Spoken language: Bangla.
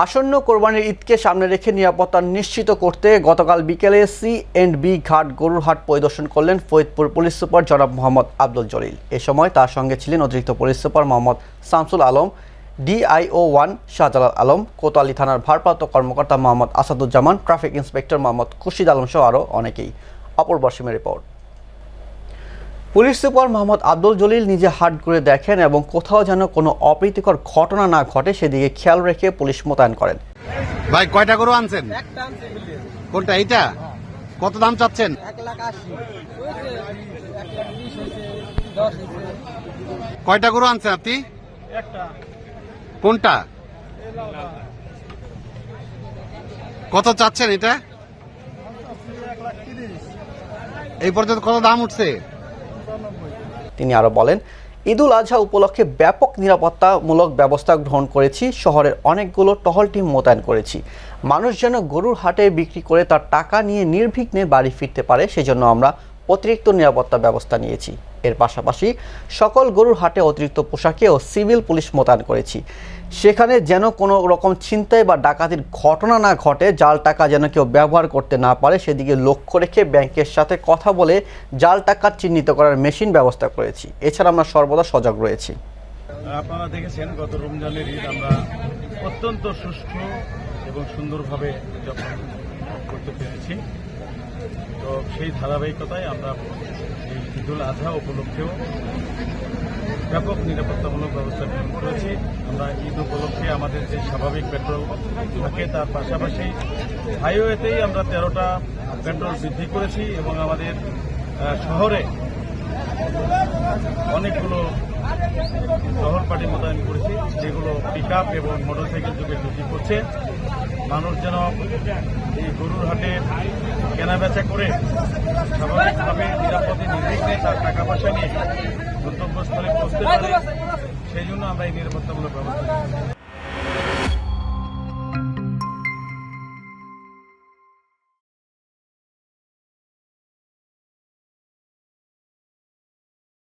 আসন্ন কোরবানির ঈদকে সামনে রেখে নিরাপত্তা নিশ্চিত করতে গতকাল বিকেলে সি এন্ড বি ঘাট গরুরহাট পরিদর্শন করলেন ফরিদপুর পুলিশ সুপার জনাব মোহাম্মদ আব্দুল জলিল। এ সময় তার সঙ্গে ছিলেন অতিরিক্ত police super Mohammad Shamsul Alam, DIO one Shahjalal Alam, Kotwali থানার ভারপ্রাপ্ত কর্মকর্তা মোহাম্মদ আসাদুজ্জামান, ট্রাফিক ইন্সপেক্টর মোহাম্মদ খুশিদ আলম সহ আরও অনেকেই। অপর সীমের report. Police super Mohammad Abdul Jalil নিজে হাট ঘুরে দেখেন এবং কোথাও যেন কোনো অপ্রীতিকর ঘটনা না ঘটে সেদিকে খেয়াল রেখে পুলিশ মোতায়েন করেন। ভাই কয়টা গরু আনছেন? কোনটা এইটা? কত দাম চাচ্ছেন? কয়টা গরু আনছেন আপনি? কোনটা? কত চাচ্ছেন এটা? এই পর্যন্ত কত দাম উঠছে? তিনি আরও বলেন, ঈদুল আজহা উপলক্ষে ব্যাপক নিরাপত্তামূলক ব্যবস্থা গ্রহণ করেছি, শহরের অনেকগুলো টহল টিম মোতায়েন করেছি। মানুষ যেন গরুর হাটে বিক্রি করে তার টাকা নিয়ে নির্বিঘ্নে বাড়ি ফিরতে পারে, সেজন্য আমরা অতিরিক্ত নিরাপত্তা ব্যবস্থা নিয়েছি। এর পাশাপাশি সকল গরুর হাটে অতিরিক্ত পোশাকে ও সিভিল পুলিশ মোতায়েন করেছি। সেখানে যেন কোনো রকম ছিনতাই বা ডাকাতির ঘটনা না ঘটে, জাল টাকা যেন কেউ ব্যবহার করতে না পারে, সেদিকে লক্ষ্য রেখে ব্যাংকের সাথে কথা বলে জাল টাকা চিহ্নিত করার মেশিন ব্যবস্থা করেছি। এছাড়া আমরা সর্বদা সজাগ রয়েছি। আপনারা দেখেছেন, গত রমজানের ঈদ আমরা অত্যন্ত সুষ্ঠু এবং সুন্দরভাবে করতে পেরেছি। তো সেই ধারাবাহিকতায় আমরা এই ঈদুল আজহা উপলক্ষেও ব্যাপক নিরাপত্তামূলক ব্যবস্থা গ্রহণ করেছি। আমরা ঈদ উপলক্ষে আমাদের যে স্বাভাবিক পেট্রোল থাকে, তার পাশাপাশি হাইওয়েতেই আমরা তেরোটা পেট্রোল বৃদ্ধি করেছি এবং আমাদের শহরে অনেকগুলো শহর পার্টি মোতায়েন করেছি, যেগুলো পিক আপ এবং মোটরসাইকেল যুগে ডিউটি করছে। মানুষ যেন এই গরুর হাটে কেনা বেচা করে স্বাভাবিকভাবে নিরাপদে নির্বিঘ্নে তার টাকা পয়সা নিয়ে গন্তব্যস্থলে পৌঁছতে পারে, সেই জন্য আমরা এই নিরাপত্তামূলক ব্যবস্থা।